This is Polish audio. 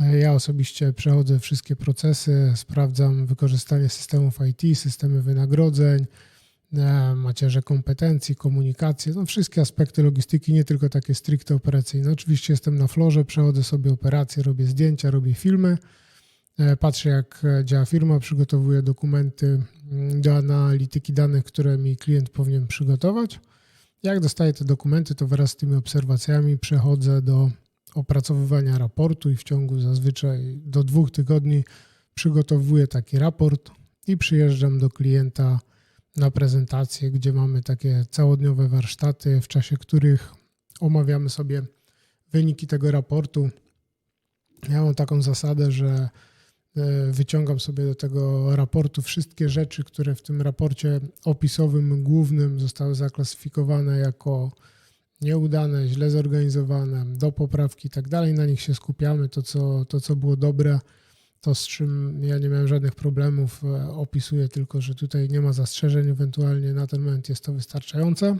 E, Ja osobiście przechodzę wszystkie procesy, sprawdzam wykorzystanie systemów IT, systemy wynagrodzeń, e, macierze kompetencji, komunikacji, no wszystkie aspekty logistyki, nie tylko takie stricte operacyjne. Oczywiście jestem na florze, przechodzę sobie operacje, robię zdjęcia, robię filmy, e, patrzę jak działa firma, przygotowuję dokumenty mm, do analityki danych, które mi klient powinien przygotować. Jak dostaję te dokumenty, to wraz z tymi obserwacjami przechodzę do opracowywania raportu i w ciągu zazwyczaj do dwóch tygodni przygotowuję taki raport i przyjeżdżam do klienta na prezentację, gdzie mamy takie całodniowe warsztaty, w czasie których omawiamy sobie wyniki tego raportu. Ja mam taką zasadę, że e, wyciągam sobie do tego raportu wszystkie rzeczy, które w tym raporcie opisowym głównym zostały zaklasyfikowane jako nieudane, źle zorganizowane, do poprawki i tak dalej. Na nich się skupiamy. To co, to, co było dobre, to z czym ja nie miałem żadnych problemów, e, opisuję tylko, że tutaj nie ma zastrzeżeń, ewentualnie na ten moment jest to wystarczające.